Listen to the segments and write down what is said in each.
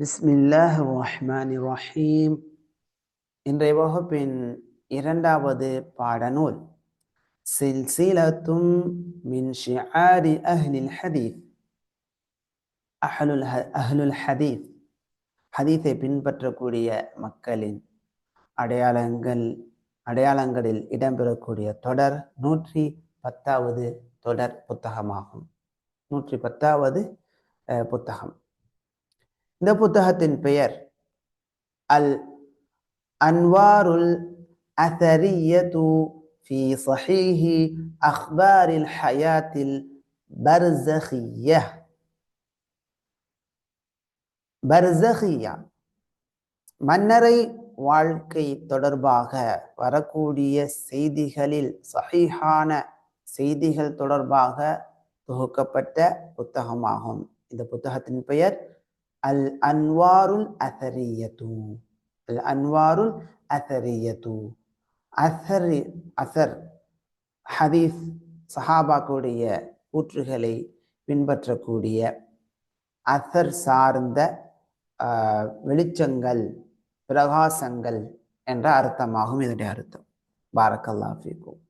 பிஸ்மில்லாஹ் ரஹ்மான் ரஹீம் இன்றைய வகுப்பின் இரண்டாவது பாடநூல் சில்சிலத்தும் மின் ஷிஆரி அஹ்லில் ஹதீத் அஹ்லுல் ஹ- அஹ்லுல் ஹதீத் ஹதீஃபை பின்பற்றக்கூடிய மக்களின் அடையாளங்கள் அடையாளங்களில் இடம்பெறக்கூடிய தொடர் நூற்றி பத்தாவது தொடர் புத்தகமாகும். நூற்றி பத்தாவது புத்தகம். இந்த புத்தகத்தின் பெயர் அல் அன்வாருல் அசரியத்து في صحيح أخبار الحياة البرزخية பர்சகியா மன்னரை வாழ்க்கை தொடர்பாக வரக்கூடிய செய்திகளில் சஹீஹான செய்திகள் தொடர்பாக தொகுக்கப்பட்ட புத்தகமாகும் இந்த புத்தகத்தின் பெயர் அல் அன்வாருல் அசரியத்து. அல் அன்வாருல் அசரியத்து. அசரி அசர். ஹதீஸ் சஹாபாக்குடைய கூற்றுகளை பின்பற்றக்கூடிய அசர் சார்ந்த ஆஹ், வெளிச்சங்கள் பிரகாசங்கள் என்ற அர்த்தமாகும் இதனுடைய அர்த்தம். பாரக்கல்லாஃபிக்கும்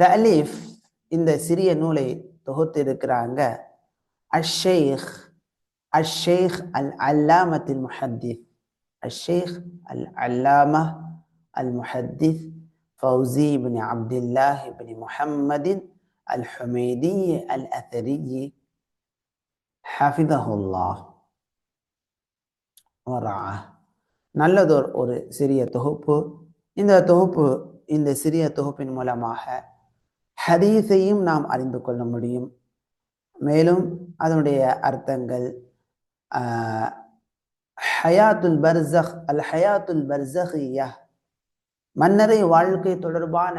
தலீஃப் இந்த சிறிய நூலை தொகுத்து இருக்கிறாங்க. அஷேக் அஷேக் அல் அல்லாமத்தில் முஹத்திஸ் الشيخ العلامة المحدث فوزي بن عبد الله بن محمد الحميدي الأثري حفظه الله ورعاه நல்லதொரு ஒரு சிறிய தொகுப்பு இந்த தொகுப்பு இந்த சிறிய தொகுப்பின் மூலமாக ஹதீஸையும் நாம் அறிந்து கொள்ள முடியும் மேலும் அதனுடைய அர்த்தங்கள் ஆஹ், ஹயாத்துல் பர்சக் அல் ஹயாத்துல் பர்சகியா மன்னரை வாழ்க்கை தொடர்பான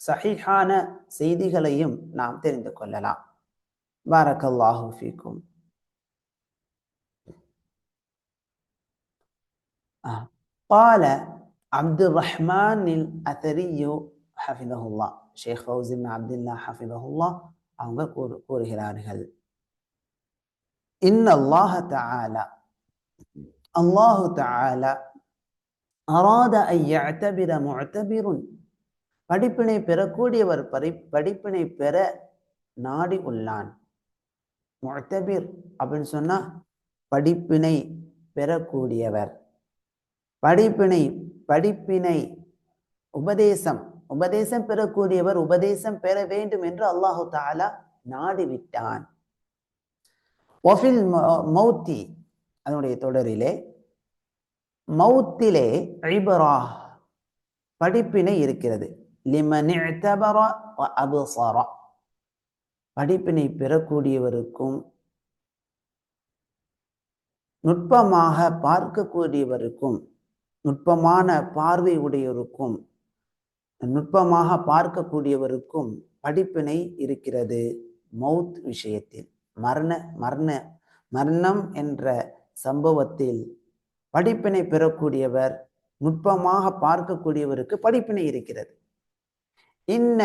சஹீஹான செய்திகளையும் நாம் தெரிந்து கொள்ளலாம் பாரக்கல்லாஹு ஃபீக்கும் آه. قال عبد الرحمن الأثري حفظه الله شيخ فوزي بن عبد الله حفظه الله அவங்க கூறு- கூறுகிறார்கள் இன் அல்லாஹ தாலா அல்லாஹு தாலா அராத ஐயத்தபிர முத்தபிருன் படிப்பினை பெறக்கூடியவர் பரி படிப்பினை பெற நாடி உள்ளான். முத்தபிர் அப்படின்னு சொன்னா படிப்பினை பெறக்கூடியவர். படிப்பினை படிப்பினை உபதேசம் உபதேசம் பெறக்கூடியவர் உபதேசம் பெற வேண்டும் என்று அல்லாஹு தாலா நாடிவிட்டான். ஒஃபில் மௌத்தி அதனுடைய தொடரிலே மௌத்திலே ஐபரா படிப்பினை இருக்கிறது. லிமன் படிப்பினை பெறக்கூடியவருக்கும் நுட்பமாக பார்க்கக்கூடியவருக்கும் நுட்பமான பார்வை உடையவருக்கும் நுட்பமாக பார்க்கக்கூடியவருக்கும் படிப்பினை இருக்கிறது மவுத் விஷயத்தில். மரண மரண மரணம் என்ற சம்பவத்தில் படிப்பினை பெறக்கூடியவர் நுட்பமாக பார்க்கக்கூடியவருக்கு படிப்பினை இருக்கிறது. இன்ன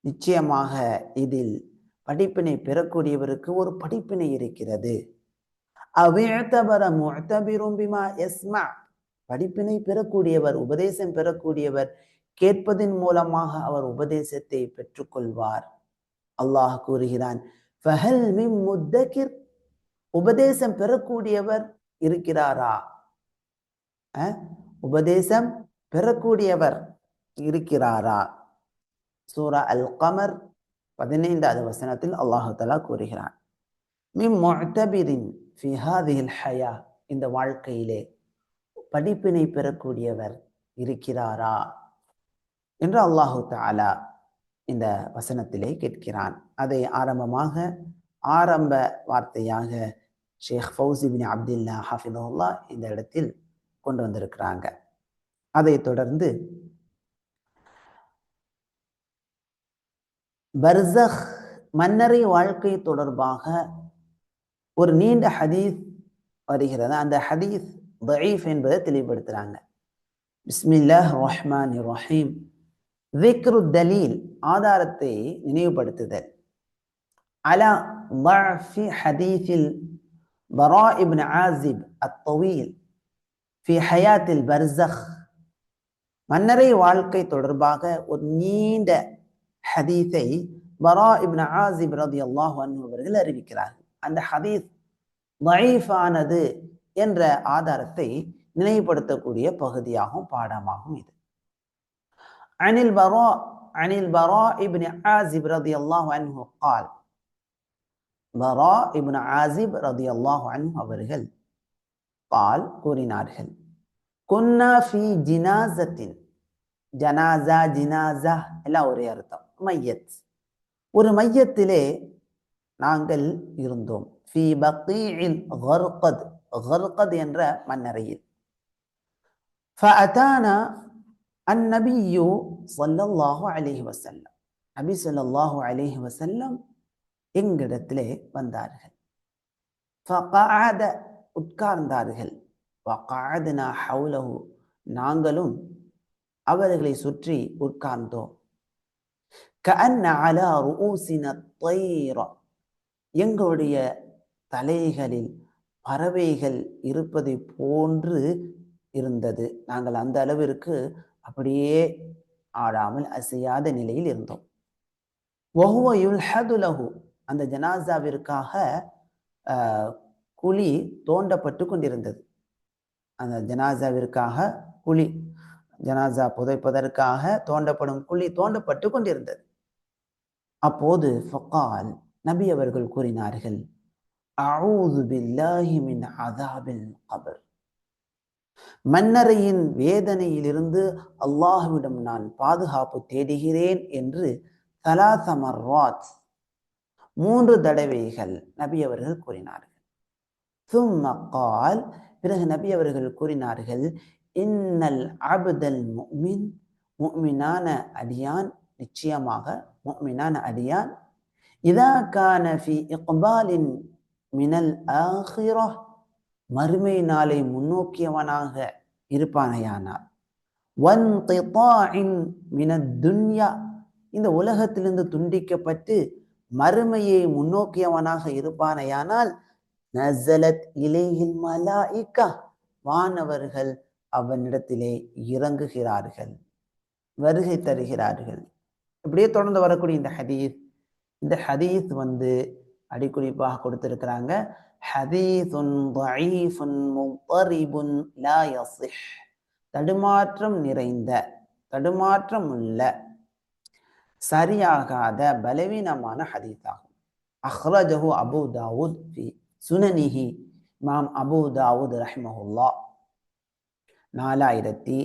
நிச்சயமாக இதில் படிப்பினை பெறக்கூடியவருக்கு ஒரு படிப்பினை இருக்கிறது. படிப்பினை பெறக்கூடியவர் உபதேசம் பெறக்கூடியவர் கேட்பதின் மூலமாக அவர் உபதேசத்தை பெற்றுக்கொள்வார். அல்லாஹ் கூறுகிறான் ஃபஹல் முத்தகிர்? உபதேசம் பெறக்கூடியவர் இருக்கிறாரா? உபதேசம் பெறக்கூடியவர் இருக்கிறாரா? சூரா அல் கமர் பதினைந்தாவது வசனத்தில் அல்லாஹு தலா கூறுகிறான் ஹயா? இந்த வாழ்க்கையிலே படிப்பினை பெறக்கூடியவர் இருக்கிறாரா? என்று அல்லாஹு தாலா இந்த வசனத்திலே கேட்கிறான். அதை ஆரம்பமாக ஆரம்ப வார்த்தையாக ஷேக் ஃபவுசி பின் அப்துல்லா ஹாஃபிதுல்லா இந்த இடத்தில் கொண்டு வந்திருக்கிறாங்க. அதை தொடர்ந்து பர்சக் மன்னரை வாழ்க்கை தொடர்பாக ஒரு நீண்ட ஹதீஸ் வருகிறது. அந்த ஹதீஸ் தயீஃப் என்பதை தெளிவுபடுத்துகிறாங்க பிஸ்மில்லாஹ் ரஹ்மான் ரஹீம். விக்ரு தலீல் ஆதாரத்தை நினைவுபடுத்துதல் على ضعف حديث البراء بن عازب الطويل في حياة البرزخ மன்னரை வாழ்க்கை தொடர்பாக ஒரு நீண்ட ஹதீஸை பரா இப்ன ஆசிப் ரதி அல்லாஹ் அவர்கள் அறிவிக்கிறார்கள் அந்த ஹதீஸ் தைஃபானது என்ற ஆதாரத்தை நினைவுபடுத்தக்கூடிய பகுதியாகும் பாடமாகும் இது அனில் பரா அனில் பரா இப்னு ஆசிப் ரதி அல்லாஹ் அன்ஹு قال பரா இப்னு ஆசிப் ரதி அல்லாஹ் அன்ஹு அவர்கள் பால் கூறினார்கள் குன்னா ஃபி ஜினாசத்தின் ஜனாசா ஜினாசா எல்லாம் ஒரே அர்த்தம் மையத் ஒரு மையத்திலே நாங்கள் இருந்தோம் ஃபி பக்தீஇல் கர்கத் கர்கத் என்ற மன்னரையில் فأتانا அந்நபியோ சொல்லல்லாஹோ அலிஹி வசல்லம் நபி சொல்லல்லாஹோ அலிஹி வசல்லம் எங்கிடத்திலே வந்தார்கள். ஃபகாத உட்கார்ந்தார்கள். வகாதனா ஹவுலஹு நாங்களும் அவர்களை சுற்றி உட்கார்ந்தோம். கஅன்ன ரூசின தைரா எங்களுடைய தலைகளில் பறவைகள் இருப்பதை போன்று இருந்தது. நாங்கள் அந்த அளவிற்கு அப்படியே ஆடாமல் அசையாத நிலையில் இருந்தோம். வஹுவ ஹதுலஹு அந்த ஜனாசாவிற்காக குழி தோண்டப்பட்டு கொண்டிருந்தது. அந்த ஜனாசாவிற்காக குழி ஜனாசா புதைப்பதற்காக தோண்டப்படும் குழி தோண்டப்பட்டு கொண்டிருந்தது. அப்போது ஃபக்கால் நபி அவர்கள் கூறினார்கள் அவுது பில்லாஹி மின் அதாபில் கபர். மன்னரையின் வேதனையிலிருந்து அல்லாஹுவிடம் நான் பாதுகாப்பு தேடுகிறேன் என்று தலாசமர்வாத் மூன்று தடவைகள் நபி அவர்கள் கூறினார்கள். சும்மக்கால் பிறகு நபி அவர்கள் கூறினார்கள் இன்னல் அபுதல் முமின் முக்மினான அடியான் நிச்சயமாக முக்மினான அடியான் இதா கான ஃபி இக்பாலின் மினல் ஆஹிரா மறுமை நாளை முன்னோக்கியவனாக இருப்பானையானார் வன் மினத் துன்யா. இந்த உலகத்திலிருந்து துண்டிக்கப்பட்டு மறுமையை முன்னோக்கியவனாக இருப்பானையானால் நசலத் இலையில் மலாய்க்கா வானவர்கள் அவனிடத்திலே இறங்குகிறார்கள் வருகை தருகிறார்கள். இப்படியே தொடர்ந்து வரக்கூடிய இந்த ஹதீஸ். இந்த ஹதீஸ் வந்து அடிக்குறிப்பாக கொடுத்திருக்கிறாங்க. ஹதீதுன் தயீஃபுன் தடுமாற்றம் நிறைந்த தடுமாற்றம் உள்ள சரியாகாத பலவீனமான ஹதீத்தாகும் அஹ்ரஜஹு அபு தாவூத் பி சுனனிஹி இமாம் அபு தாவூத் ரஹ்மஹுல்லா. நாலாயிரத்தி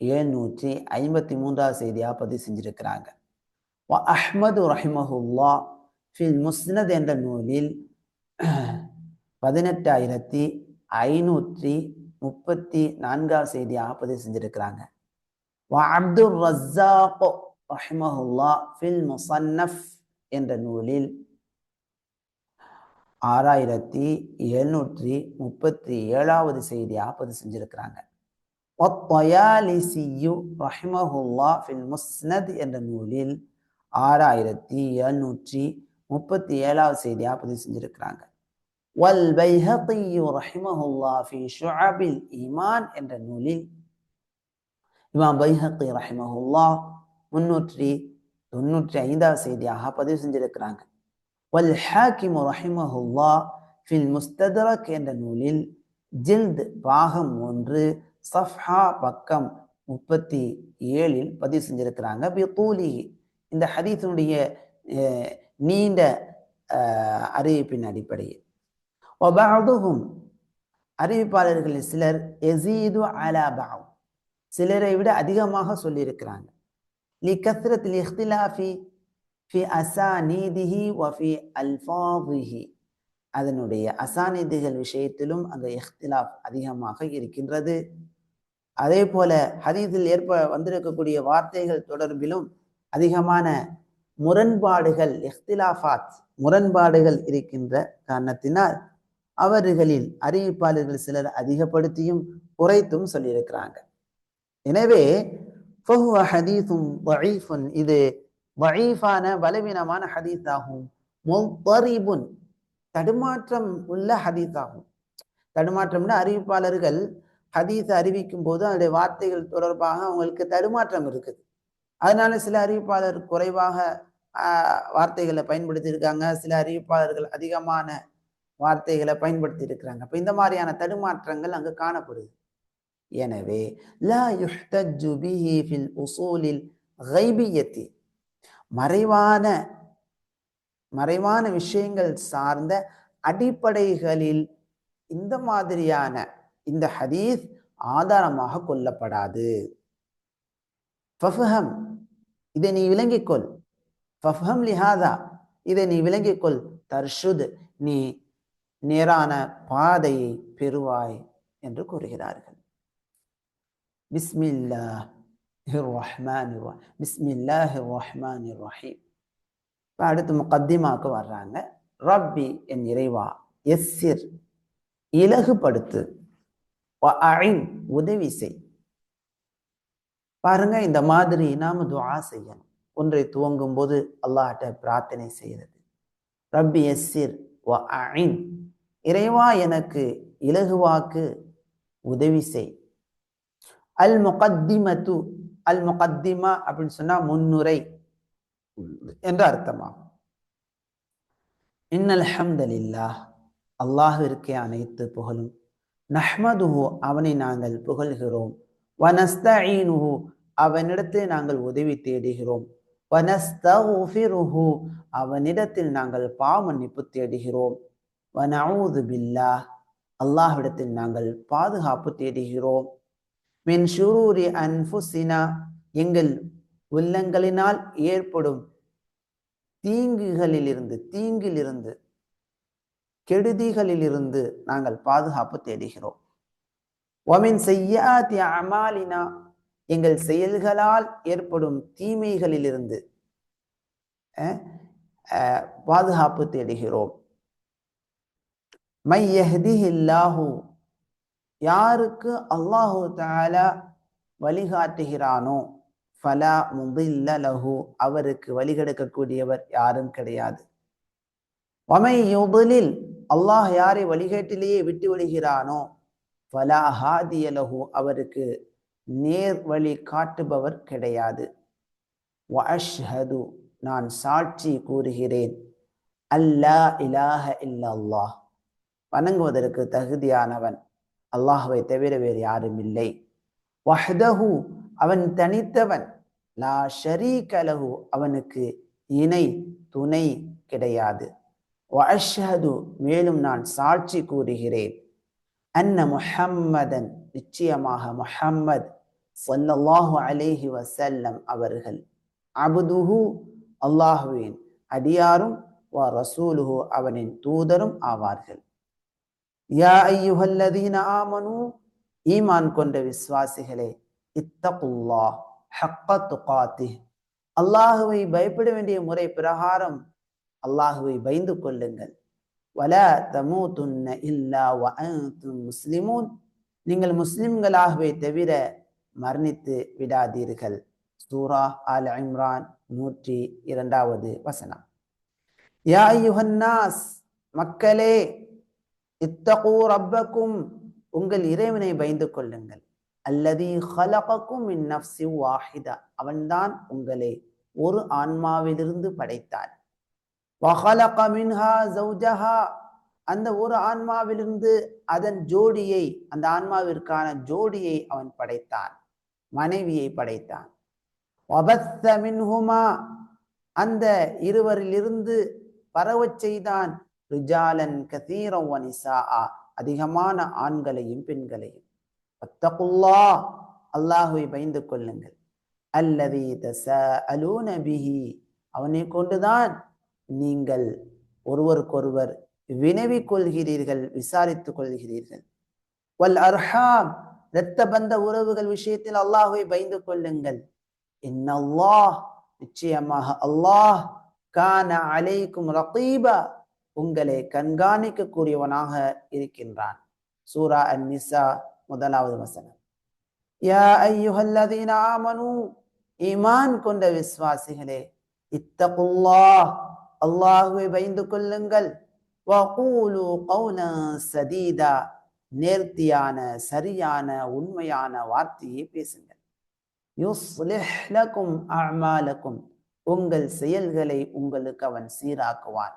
ஏழ்நூற்றி ஐம்பத்தி மூன்றாவது செய்தியாக பதிவு செஞ்சிருக்கிறாங்க. அஹ்மது ரஹ்மஹுல்லா ஃபில் முஸ்னத் என்ற நூலில் பதினெட்டாயிரத்தி ஐநூற்றி முப்பத்தி நான்காவது செய்தியாக பதிவு செஞ்சிருக்கிறாங்க. அப்துல் ரஸாக் ரஹிமஹுல்லா ஃபில் முசன்னஃப் என்ற நூலில் ஆறாயிரத்தி எழுநூற்றி முப்பத்தி ஏழாவது செய்தியாக பதிவு செஞ்சிருக்கிறாங்க. ஒத்தயாலிசியு ரஹிமஹுல்லா ஃபில் முஸ்னத் என்ற நூலில் ஆறாயிரத்தி எழுநூற்றி முப்பத்தி ஏழாவது செய்தியாக பதிவு செஞ்சிருக்கிறாங்க. வல் பைஹகியு ரஹிமஹுல்லா ஃபி ஷுஅபில் ஈமான் என்ற நூலில் இமாம் பைஹத்தி ரஹிமஹுல்லா முன்னூற்றி தொண்ணூற்றி ஐந்தாவது செய்தியாக பதிவு செஞ்சிருக்கிறாங்க. வல் ஹாக்கிமு ரஹிமஹுல்லா ஃபில் முஸ்ததரக் என்ற நூலில் ஜில்த் பாகம் ஒன்று சஃப்ஹா பக்கம் முப்பத்தி ஏழில் பதிவு செஞ்சிருக்கிறாங்க. பித்தூலி இந்த ஹதீஸினுடைய அஹ், நீண்ட அஹ், அறிவிப்பின் அடிப்படையில். ஒபாதுகும் அறிவிப்பாளர்களில் சிலர் எசீது அலாபாவ் சிலரை விட அதிகமாக சொல்லியிருக்கிறாங்க. லி கத்ரத் இஹ்திலாஃபி ஃபி அசாநீதிஹி வஃபி அல்ஃபாதிஹி அதனுடைய அசாநீதிகள் விஷயத்திலும் அந்த இஹ்திலாஃப் அதிகமாக இருக்கின்றது. அதே போல ஹதீஸில் ஏற்ப வந்திருக்கக்கூடிய வார்த்தைகள் தொடர்பிலும் அதிகமான முரண்பாடுகள் இஹ்திலாஃபாத் முரண்பாடுகள் இருக்கின்ற காரணத்தினால் அவர்களில் அறிவிப்பாளர்கள் சிலர் அதிகப்படுத்தியும் குறைத்தும் சொல்லியிருக்கிறாங்க. எனவே ஹதீஸும் இது வஈஃபான பலவீனமான ஹதீஸ் ஆகும் முல்தரிபுன் தடுமாற்றம் உள்ள ஹதீஸ் ஆகும் தடுமாற்றம்னா அறிவிப்பாளர்கள் ஹதீஸ் அறிவிக்கும் போது அதனுடைய வார்த்தைகள் தொடர்பாக அவங்களுக்கு தடுமாற்றம் இருக்குது. அதனால சில அறிவிப்பாளர் குறைவாக ஆஹ், வார்த்தைகளை பயன்படுத்தியிருக்காங்க. சில அறிவிப்பாளர்கள் அதிகமான வார்த்தைகளை பயன்படுத்தி இருக்கிறாங்க அப்போ இந்த மாதிரியான தடுமாற்றங்கள் அங்கு காணப்படுது. எனவே லா யுஹ்தஜ்ஜு பிஹி ஃபில் உசூலில் கைபியத்தி மறைவான மறைவான விஷயங்கள் சார்ந்த அடிப்படைகளில் இந்த மாதிரியான இந்த ஹதீஸ் ஆதாரமாக கொல்லப்படாது. ஃபஃபஹம் இதை நீ விளங்கிக்கொள். ஃபஃபஹம் லிஹாதா இதை நீ விளங்கிக்கொள். தர்ஷுத் நீ நேரான பாதையை பெறுவாய் என்று கூறுகிறார்கள். பிஸ்மில்லா ரஹ்மான் பிஸ்மில்லாஹிர் ரஹ்மானிர் ரஹீம். இப்ப அடுத்து முக்கத்திமாவுக்கு வர்றாங்க. ரப்பி என் இறைவா எஸ்ஸிர் இலகுபடுத்து உதவி செய். பாருங்க இந்த மாதிரி நாம துவா செய்யணும். ஒன்றை துவங்கும் போது அல்லாஹ்ட்ட பிரார்த்தனை செய்யறது. ரப்பி எஸ்ஸிர் இறைவா எனக்கு இலகுவாக்கு உதவி செய். அல் முகத்திமத்து அல் முகத்திமா அப்படின்னு சொன்னா முன்னுரை என்று அர்த்தமாகும் இன்னல் ஹம்தலில்லா அல்லாஹிற்கே அனைத்து புகழும். நஹ்மதுஹு அவனை நாங்கள் புகழ்கிறோம். வனஸ்தஈனுஹு அவனிடத்தில் நாங்கள் உதவி தேடுகிறோம். வனஸ்தகுஃபிருஹு அவனிடத்தில் நாங்கள் பாவமன்னிப்பு தேடுகிறோம். வனவுது பில்லா அல்லாஹ்விடத்தில் நாங்கள் பாதுகாப்பு தேடுகிறோம். மின் ஷுரூரி அன்ஃபுசினா எங்கள் உள்ளங்களினால் ஏற்படும் தீங்குகளிலிருந்து தீங்கிலிருந்து கெடுதிகளிலிருந்து நாங்கள் பாதுகாப்பு தேடுகிறோம். ஒமின் செய்யாதி அமாலினா எங்கள் செயல்களால் ஏற்படும் தீமைகளிலிருந்து பாதுகாப்பு தேடுகிறோம். மை யஹ்திஹில்லாஹு யாருக்கு அல்லாஹு தஆலா வழிகாட்டுகிறானோ ஃபலா முதில்ல லஹு அவருக்கு வழிகெடுக்கக்கூடியவர் யாரும் கிடையாது. வமை யுதலில் அல்லாஹ் யாரை வழிகேட்டிலேயே விட்டு விடுகிறானோ ஃபலா ஹாதிய லஹு அவருக்கு நேர் வழி காட்டுபவர் கிடையாது. வஷ்ஹது நான் சாட்சி கூறுகிறேன். அல்லா இலாஹ இல்லல்லாஹ். வணங்குவதற்கு தகுதியானவன். அல்லாஹுவை தவிர வேறு யாரும் இல்லை. வஹ்தஹு அவன் தனித்தவன். லா ஷரீக அவனுக்கு இணை துணை கிடையாது. வஅஷ்ஹது மேலும் நான் சாட்சி கூறுகிறேன். அன்ன முஹம்மதன் நிச்சயமாக முஹம்மத். சொன்னல்லாஹு அலேஹி வசல்லம் அவர்கள். அபுதுஹு அல்லாஹுவின் அடியாரும் வ ரசூலுஹு அவனின் தூதரும் ஆவார்கள். யா ஐயுஹல்லதீன ஆமனு ஈமான் கொண்ட விஸ்வாசிகளே இத்தகுல்லா ஹக்க துகாத்தி அல்லாஹுவை பயப்பட வேண்டிய முறை பிரகாரம் அல்லாஹுவை பயந்து கொள்ளுங்கள். வல தமூதுன்ன இல்லா வ முஸ்லிமூன். நீங்கள் முஸ்லிம்களாகவே தவிர மரணித்து விடாதீர்கள். சூரா அல் இம்ரான் நூற்றி இரண்டாவது வசனம். யா யுஹன்னாஸ் மக்களே இத்தகூ ரப்பக்கும் உங்கள் இறைவனை பயந்து கொள்ளுங்கள். அல்லதி ஹலகக்கும் இந்நப்சி வாஹிதா அவன்தான் உங்களை ஒரு ஆன்மாவிலிருந்து படைத்தான். வஹலக மின்ஹா ஜௌஜஹா அந்த ஒரு ஆன்மாவிலிருந்து அதன் ஜோடியை அந்த ஆன்மாவிற்கான ஜோடியை அவன் படைத்தான். மனைவியை படைத்தான். வபத்த மின்ஹுமா அந்த இருவரிலிருந்து பரவச் செய்தான். ரிஜாலன் கதீரம் அதிகமான ஆண்களையும் பெண்களையும். வத்தகுல்லா அல்லாஹுவை பயந்து கொள்ளுங்கள். அல்லதி தசஅலூன பிஹி அவனை கொண்டுதான் நீங்கள் ஒருவருக்கொருவர் வினவிக் கொள்கிறீர்கள் விசாரித்துக் கொள்கிறீர்கள். வல் அர்ஹாம் இரத்த பந்த உறவுகள் விஷயத்தில் அல்லாஹுவை பயந்து கொள்ளுங்கள். இன்னல்லாஹ் நிச்சயமாக அல்லாஹ் கான அலைக்கும் ரகீபா உங்களை கண்காணிக்க கூடியவனாக இருக்கின்றான். சூரா அன் நிசா முதலாவது வசனம். யா ஐயுஹல்லதீன ஆமனு ஈமான் கொண்ட விசுவாசிகளே இத்தகுல்லா அல்லாஹுவை பயந்து கொள்ளுங்கள் வகூலு கௌலன் சதீதா நேர்த்தியான சரியான உண்மையான வார்த்தையை பேசுங்கள். அமாலக்கும் உங்கள் செயல்களை உங்களுக்கு அவன் சீராக்குவான்.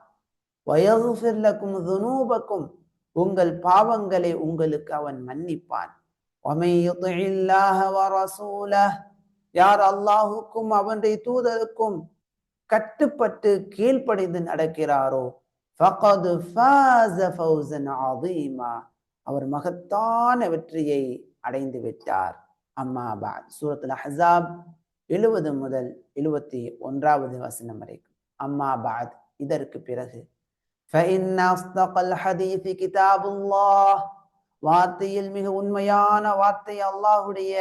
வயகுஃபிர்லக்கும் உங்கள் பாவங்களை உங்களுக்கு அவன் மன்னிப்பான். யார் அல்லாஹுக்கும் அவனுடைய தூதருக்கும் கட்டுப்பட்டு கீழ்ப்படைந்து நடக்கிறாரோ அவர் மகத்தான வெற்றியை அடைந்து விட்டார் அம்மா பா சூரத்தில் ஹசாப் எழுபது முதல் எழுபத்தி ஒன்றாவது வசனம் வரைக்கும். அம்மா பாத் இதற்கு பிறகு வார்த்தையில் மிக உண்மையான வார்த்தை அல்லாஹுடைய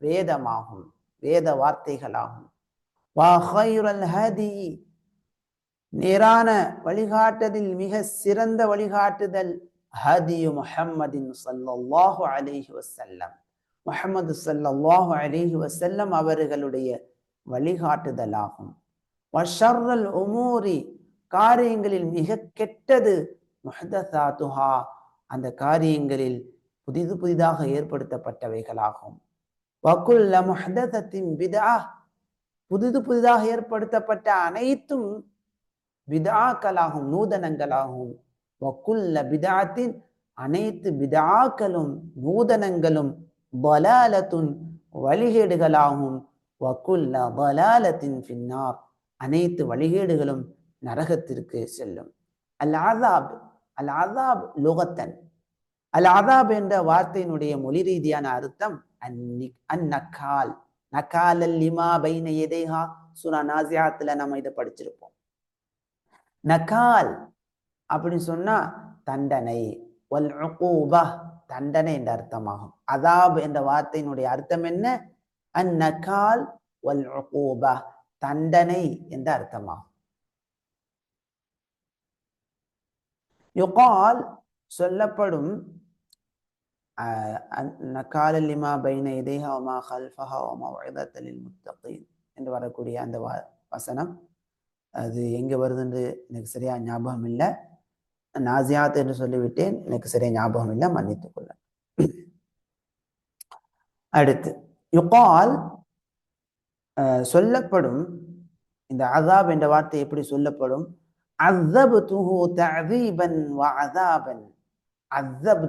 வேதமாகும் வேத வார்த்தைகளாகும். நேரான வழிகாட்டுதல் மிக சிறந்த வழிகாட்டுதல் ஹதியு முஹம்மதின் சல்லாஹு அலிஹி வசல்லம் முஹம்மது சல்லாஹு அலிஹி வசல்லம் அவர்களுடைய வழிகாட்டுதலாகும். வஷர்ரல் உமூரி காரியங்களில் மிக கெட்டது முஹதசாத்துஹா அந்த காரியங்களில் புதிது புதிதாக ஏற்படுத்தப்பட்டவைகளாகும். வகுல்ல முஹதத்தின் பிதா புதிது புதிதாக ஏற்படுத்தப்பட்ட அனைத்தும் விதாக்களாகும் நூதனங்களாகும். வக்குல்ல பிதாத்தின் அனைத்து பிதாக்களும் நூதனங்களும் பலாலத்துன் வழிகேடுகளாகும். வக்குல்ல பலாலத்தின் பின்னார் அனைத்து வழிகேடுகளும் நரகத்திற்கு செல்லும். அல் ஆதாப் அல் ஆதாப் லோகத்தன். அல் ஆதாப் என்ற வார்த்தையினுடைய மொழி ரீதியான அர்த்தம் அந்நக்கால் நக்கால். லிமா பைன எதேஹா சுனா நாசியாத்துல நம்ம இதை படிச்சிருப்போம். நக்கால் அப்படின்னு சொன்னா தண்டனை. வல் உகூபா தண்டனை என்ற அர்த்தமாகும். அதாப் என்ற வார்த்தையினுடைய அர்த்தம் என்ன? அந்நகால் வல் உகூபா தண்டனை என்ற அர்த்தமாகும். யுகால் சொல்லப்படும் நக்கால லிமா பைன இதேஹா ஒமா ஹல்ஃபஹா ஒமா வயதத்தலில் முத்தகீன் என்று வரக்கூடிய அந்த வசனம். அது எங்கே வருதுன்னு எனக்கு சரியா ஞாபகம் இல்லை நாசியாத் என்று சொல்லிவிட்டேன். எனக்கு சரியா ஞாபகம் இல்லை. மன்னித்துக் கொள்ள அடுத்து யுகால் சொல்லப்படும். இந்த அதாப் என்ற வார்த்தை எப்படி சொல்லப்படும்? அஸ்ஸப்துஹு தஅதீபன் வ அஸாபன்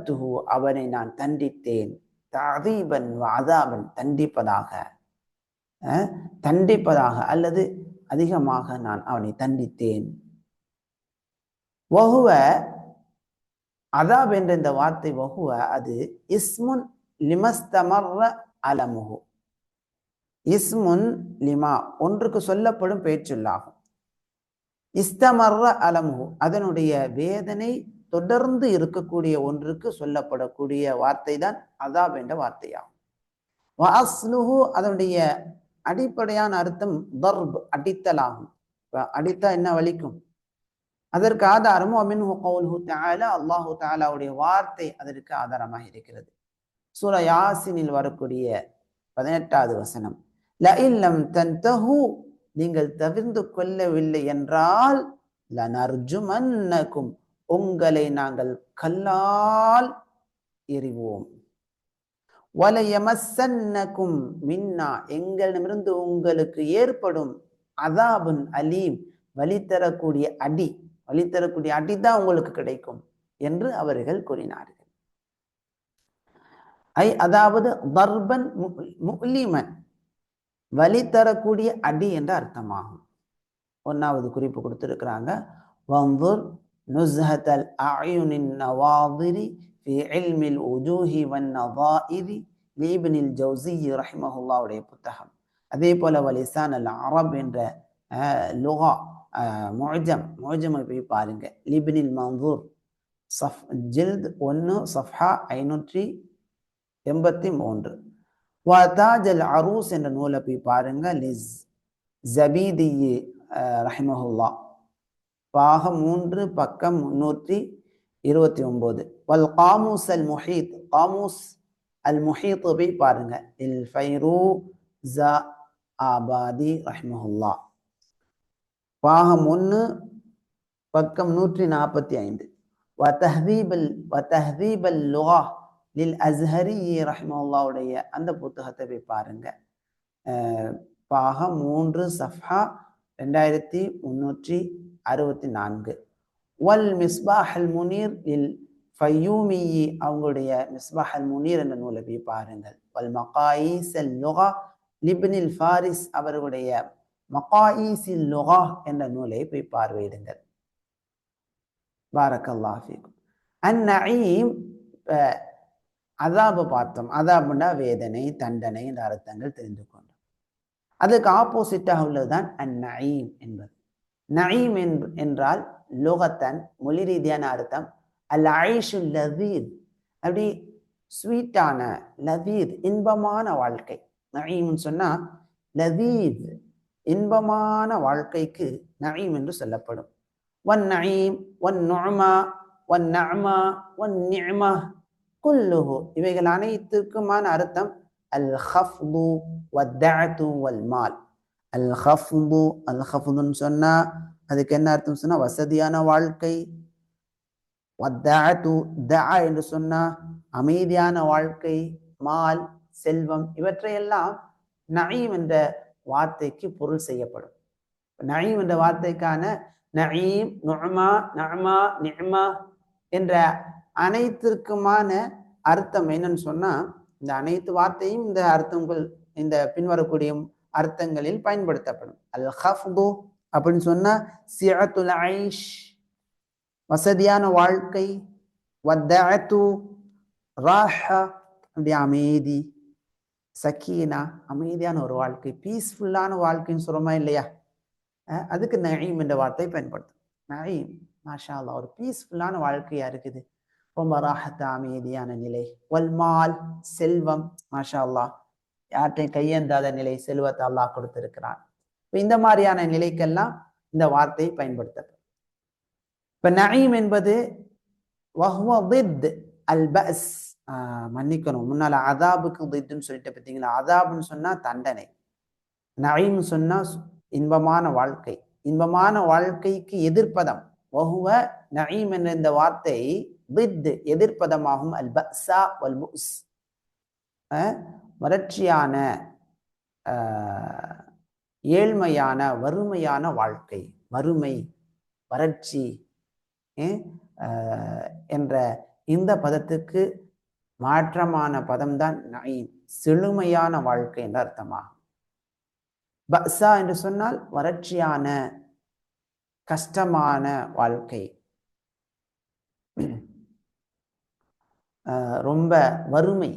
துஹு அவனை நான் தண்டித்தேன். தஅதீபன் வ அஸாபன் தண்டிப்பதாக தண்டிப்பதாக அல்லது அதிகமாக நான் அவனை தண்டித்தேன். வகுவ அதாப் என்ற இந்த வார்த்தை வகுவ அது இஸ்முன் லிமஸ்தமர்ற அலமுகு இஸ்முன் லிமா ஒன்றுக்கு சொல்லப்படும் பேச்சுள்ளாகும் இஸ்தமர்ற அலமுகு அதனுடைய வேதனை தொடர்ந்து இருக்கக்கூடிய ஒன்றுக்கு சொல்லப்படக்கூடிய வார்த்தை தான் அதாப் என்ற வார்த்தையாகும். வாஸ்லுஹு அதனுடைய அடிப்படையான அர்த்தம் தர்ப் அடித்தலாகும். அடித்தா என்ன வலிக்கும்? அதற்கு ஆதாரமும் அமின்ஹு கவுல்ஹு தஆலா அல்லாஹு தாலாவுடைய வார்த்தை அதற்கு ஆதாரமாக இருக்கிறது. சூரா யாசினில் வரக்கூடிய பதினெட்டாவது வசனம். ல இல்லம் தன் தஹு நீங்கள் தவிர்ந்து கொள்ளவில்லை என்றால் லனர்ஜுமன்னக்கும் உங்களை நாங்கள் கல்லால் எறிவோம். வலையமசன்னக்கும் மின்னா எங்களிடமிருந்து உங்களுக்கு ஏற்படும் அதாபுன் அலீம் வழி தரக்கூடிய அடி வழித்தரக்கூடிய அடிதான் உங்களுக்கு கிடைக்கும் என்று அவர்கள் கூறினார்கள். ஐ அதாவது பர்பன் முலிமன் வழி தரக்கூடிய அடி என்ற அர்த்தமாகும். ஒன்றாவது குறிப்பு கொடுத்துருக்கிறாங்க. வம்புர் நுஸ்ஹத்தல் அயுனின் நவாதிரி ஃபி இல்மில் உஜூஹி வன் நவாயிரி லீபனில் ஜவுசி ரஹிமஹுல்லாவுடைய புத்தகம். அதே போல வலிசான் அல் அரப் என்ற லோகா முஜம் முஜமை போய் பாருங்க. லிபினில் மாந்தூர் சஃப் ஜில்த் ஒன்று சஃப்ஹா ஐநூற்றி எண்பத்தி மூன்று. வதாஜல் அல் அரூஸ் என்ற நூலை போய் பாருங்க. லிஸ் ஜபீதி ரஹிமஹுல்லா. பாகம் மூன்று பக்கம் முன்னூற்றி இருபத்தி ஒன்பது வல் காமூஸ் அல் முஹீத் காமூஸ் அல் முஹீத் போய் பாருங்க. இல் ஃபைரூ ஜ ஆபாதி ரஹ்மஹுல்லா. பாகம் ஒன்று பக்கம் நூற்றி நாற்பத்தி ஐந்து. வத்தஹதீபல் வத்தஹதீபல் லுகா லில் அஸ்ஹரி ரஹ்மல்லாவுடைய அந்த புத்தகத்தை போய் பாருங்க. பாகம் மூன்று சஃபா ரெண்டாயிரத்தி முன்னூற்றி அறுபத்தி நான்கு. வல் மிஸ்பாஹ் அல் முனீர் லில் ஃபையூமியி அவங்களுடைய மிஸ்பாஹ் அல் முனீர் என்ற நூலை போய் பாருங்கள். வல் மகாயிஸ் அல் லுகா லிப்னில் ஃபாரிஸ் அவர்களுடைய மகாயிசில் லுகா என்ற நூலை போய் பார்வையிடுங்கள். பாரக்கல்லா ஃபீக்கும். அந்நயீம் பார்த்தோம். அதாபுண்டா வேதனை தண்டனை என்ற அர்த்தங்கள் தெரிந்து கொண்டோம். அதுக்கு ஆப்போசிட்டாக உள்ளதுதான் அந்நயீம் என்பது. நயீம் என்றால் லோகத்தன் மொழி ரீதியான அர்த்தம் அல் ஐஷு லதீத். அப்படி ஸ்வீட்டான லதீத் இன்பமான வாழ்க்கை. நயீம்னு சொன்னா லதீத். இன்பமான வாழ்க்கைக்கு நயீம் என்று சொல்லப்படும். ஒன் நயீம் ஒன் நொமா ஒன் நமா ஒன் நியமா குல்லுஹு. இவைகள் அனைத்துக்குமான அர்த்தம் அல் ஹஃப்து வத்தாத்து வல் மால். அல் ஹஃப்து அல் ஹஃப்துன்னு சொன்னா அதுக்கு என்ன அர்த்தம் சொன்னா? வசதியான வாழ்க்கை. வத்தாத்து தா என்று சொன்னா அமைதியான வாழ்க்கை மால் செல்வம் இவற்றையெல்லாம் நயீம் என்ற வார்த்தைக்கு பொருள் செய்யப்படும். நயீம் என்ற வார்த்தைக்கான நயீம் நுமா நமா நிமா என்ற அனைத்திற்குமான அர்த்தம் என்னன்னு சொன்னா இந்த அனைத்து வார்த்தையும் இந்த அர்த்தங்கள் இந்த பின்வரக்கூடிய அர்த்தங்களில் பயன்படுத்தப்படும். அல் ஹஃப்து அப்படின்னு சொன்னா சியத்துல் ஐஷ் வசதியான வாழ்க்கை வத்தஅத்து ராஹா அப்படி அமைதி. சக்கீனா அமைதியான ஒரு வாழ்க்கை பீஸ்ஃபுல்லான வாழ்க்கைன்னு சொல்றோமா இல்லையா? அதுக்கு நயீம் என்ற வார்த்தையை பயன்படுத்தும். நயீம் மாஷா அல்லா ஒரு பீஸ்ஃபுல்லான வாழ்க்கையா இருக்குது. ரொம்ப ராகத்த அமைதியான நிலை. வல்மால் செல்வம் மாஷா அல்லா யார்கிட்டையும் கையேந்தாத நிலை செல்வத்தை அல்லாஹ் கொடுத்திருக்கிறான். இந்த மாதிரியான நிலைக்கெல்லாம் இந்த வார்த்தையை பயன்படுத்தப்படும் இப்ப நயீம் என்பது அல் பஸ் மன்னிக்கணும். முன்னால் அதாபுக்கு திட்டுன்னு சொல்லிட்டு பார்த்தீங்களா அதாபுன்னு சொன்னால் தண்டனை. நயீம் சொன்னால் இன்பமான வாழ்க்கை. இன்பமான வாழ்க்கைக்கு எதிர்ப்பதம். வகுவ நயீம் என்ற இந்த வார்த்தை தித் எதிர்ப்பதமாகும். அல் பஸா வல் புஸ் வறட்சியான ஏழ்மையான வறுமையான வாழ்க்கை. வறுமை வறட்சி என்ற இந்த பதத்துக்கு மாற்றமான பதம்தான் நயீம். செழுமையான வாழ்க்கை என்ற அர்த்தமாகும். பக்ஸா என்று சொன்னால் வறட்சியான கஷ்டமான வாழ்க்கை. ரொம்ப வறுமை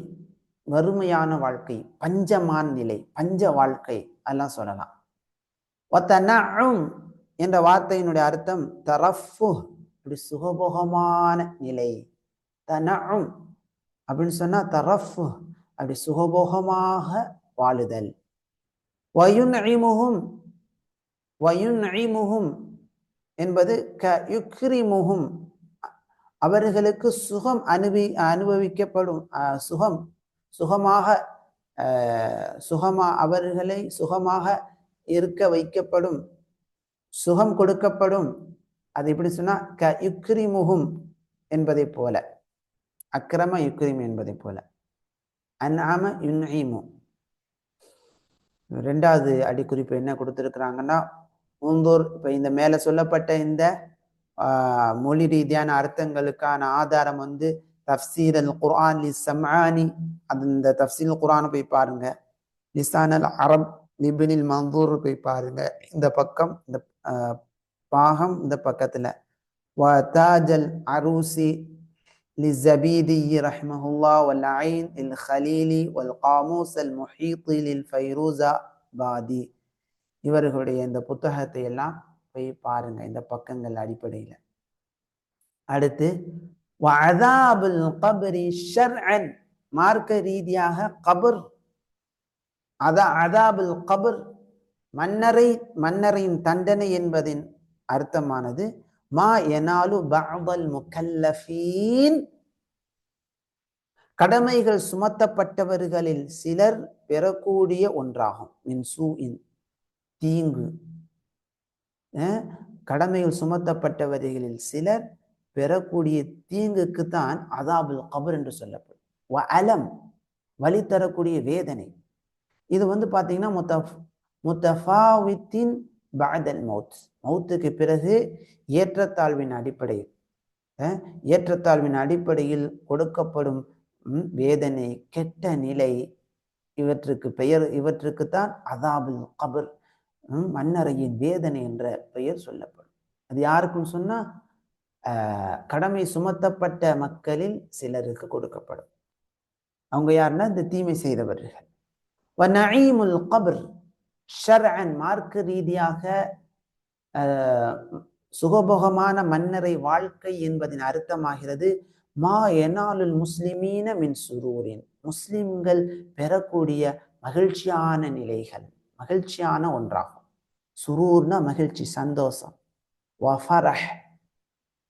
வறுமையான வாழ்க்கை பஞ்சமான நிலை பஞ்ச வாழ்க்கை அதெல்லாம் சொல்லலாம். ஒத்தனும் என்ற வார்த்தையினுடைய அர்த்தம் தரஃபு இப்படி சுகபோகமான நிலை. தனும் அப்படின்னு சொன்னா தரஃபு அப்படி சுகபோகமாக வாழுதல். வயுன்முகும் வயுன்முகும் என்பது க யுக்ரிமுகும் அவர்களுக்கு சுகம் அனுபவி அனுபவிக்கப்படும் சுகம் சுகமாக சுகமா அவர்களை சுகமாக இருக்க வைக்கப்படும் சுகம் கொடுக்கப்படும். அது எப்படி சொன்னா க யுக்ரிமுகும் என்பதை போல. அக்கிரம யுக்ரிம் என்பதை போல. அன்ஆம யுன்ஈமு. ரெண்டாவது அடிக்குறிப்பு என்ன கொடுத்துருக்குறாங்கன்னா உந்தூர் இப்போ இந்த மேலே சொல்லப்பட்ட இந்த மொழி ரீதியான அர்த்தங்களுக்கான ஆதாரம் வந்து தப்சீர் அல் குர்ஆன் லி சம்ஆனி. அது இந்த தப்சீல் குர்ஆன் போய் பாருங்க. லிசான் அல் அரப் லிபினில் மந்தூர் போய் பாருங்க. இந்த பக்கம் இந்த பாகம் இந்த பக்கத்துல. தாஜல் அரூசி للزبيدي رحمه الله والعين الخليلي والقاموس المحيط للفيروزة பாதி இவர்களுடைய இந்த புத்தகத்தை எல்லாம் போய் பாருங்க இந்த பக்கங்கள் அடிப்படையில் அடுத்து வஅதாபுல் கபரி ஷர்அன் மார்க்க ரீதியாக கபர் அதா அதாபுல் கபர் மன்னரை மன்னரின் தண்டனை என்பதின் அர்த்தமானது மா எனாலு பாபல் முக்கல்லஃபீன் கடமைகள் சுமத்தப்பட்டவர்களில் சிலர் பெறக்கூடிய ஒன்றாகும். மின் சூ இன் தீங்கு கடமையில் சுமத்தப்பட்டவர்களில் சிலர் பெறக்கூடிய தீங்குக்கு தான் அதாபுல் கபர் என்று சொல்லப்படும். வ அலம் வழி தரக்கூடிய வேதனை. இது வந்து பார்த்தீங்கன்னா முத்தஃப் முத்தஃபாவித்தின் பாதல் மவுத் மவுத்துக்கு பிறகு ஏற்றத்தாழ்வின் அடிப்படையில் ஏற்றத்தாழ்வின் அடிப்படையில் கொடுக்கப்படும் ம், வேதனை கெட்ட நிலை இவற்றுக்கு பெயர் இவற்றுக்கு தான் அதாபுல் கபர் ம், வேதனை என்ற பெயர் சொல்லப்படும். அது யாருக்கும் சொன்னா கடமை சுமத்தப்பட்ட மக்களில் சிலருக்கு கொடுக்கப்படும். அவங்க யாருன்னா இந்த தீமை செய்தவர்கள். வநஈமுல் கபர் ஷர்அன் மார்க்க ரீதியாக சுகபோகமான மன்னரை வாழ்க்கை என்பதின் அர்த்தமாகிறது. மா எனாலுல் முஸ்லிமீன மின் சுரூரின். முஸ்லிம்கள் பெறக்கூடிய மகிழ்ச்சியான நிலைகள் மகிழ்ச்சியான ஒன்றாகும். சுரூர்னா மகிழ்ச்சி சந்தோஷம். வஃபரஹ்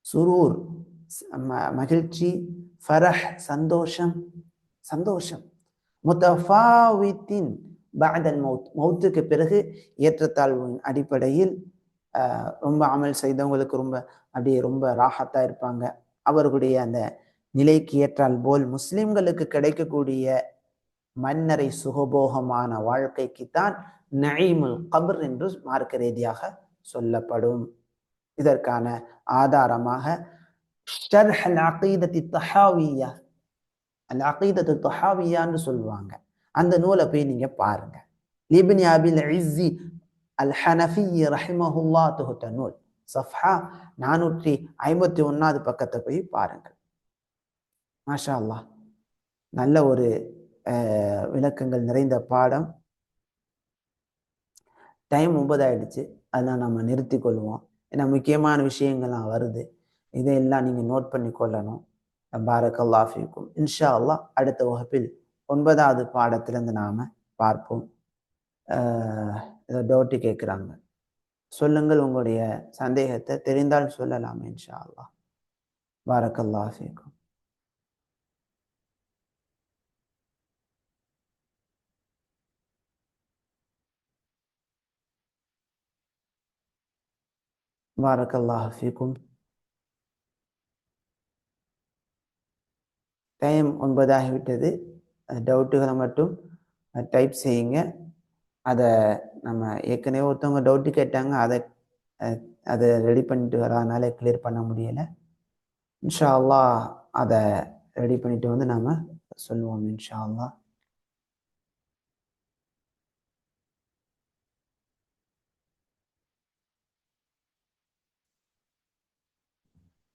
சுரூர் மகிழ்ச்சி ஃபரஹ் சந்தோஷம். சந்தோஷம். முத்தஃபாவித்தின் பாதன் மவுத் மவுத்துக்கு பிறகு ஏற்றத்தாழ்வின் அடிப்படையில் ரொம்ப அமல் செய்தவங்களுக்கு ரொம்ப அப்படியே ரொம்ப ராகத்தாக இருப்பாங்க. அவர்களுடைய அந்த நிலைக்கு ஏற்றால் போல் முஸ்லிம்களுக்கு கிடைக்கக்கூடிய மன்னரை சுகபோகமான வாழ்க்கைக்கு தான் நயீமுல் கபர் என்று மார்க்க ரீதியாக சொல்லப்படும். இதற்கான ஆதாரமாக ஷர்ஹ் அல் அகீதத்தி தஹாவியா அல் அகீதத்து தஹாவியான்னு சொல்லுவாங்க. அந்த நூலை போய் நீங்க பாருங்க. லிபின் அபில் இஸ்ஸி அல் ஹனஃபி ரஹிமஹுல்லா தொகுத்த நூல். சஃப்ஹா நானூற்றி ஐம்பத்தி ஒன்னாவது பக்கத்தை போய் பாருங்கள். மாஷா அல்லாஹ் நல்ல ஒரு அஹ், விளக்கங்கள் நிறைந்த பாடம். டைம் ஒன்பதாயிடுச்சு. அதெல்லாம் நம்ம நிறுத்தி கொள்வோம். ஏன்னா முக்கியமான விஷயங்கள்லாம் வருது. இதையெல்லாம் நீங்கள் நோட் பண்ணி கொள்ளணும். பாரக் அல்லாஃபிக்கும் இன்ஷா அல்லாஹ் அடுத்த வகுப்பில் ஒன்பதாவது பாடத்திலிருந்து நாம பார்ப்போம். ஆஹ் டோட்டி கேட்குறாங்க சொல்லுங்கள் உங்களுடைய சந்தேகத்தை தெரிந்தால் சொல்லலாம் இன்ஷா அல்லாஹ் பாரக்கல்லா ஃபீக்கும். பாரக்கல்லாஹ் ஃபீக்கும். டைம் ஒன்பதாகிவிட்டது. டவுட்டுகளை மட்டும் டைப் செய்யுங்க. அதை நம்ம ஏற்கனவே ஒருத்தவங்க டவுட்டு கேட்டாங்க அதை அதை ரெடி பண்ணிட்டு வரதுனால கிளியர் பண்ண முடியலை. இன்ஷா அதை ரெடி பண்ணிட்டு வந்து நாம் சொல்லுவோம் இன்ஷா அல்லாஹ்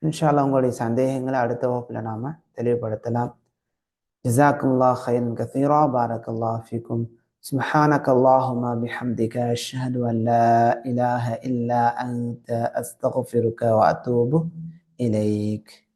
இன்ஷால்லா உங்களுடைய சந்தேகங்களை அடுத்த வகுப்பில் நாம் தெளிவுபடுத்தலாம். جزاكم الله خيرا كثيرا بارك الله فيكم. سبحانك اللهم بحمدك أشهد أن لا إله إلا أنت أستغفرك وأتوب إليك.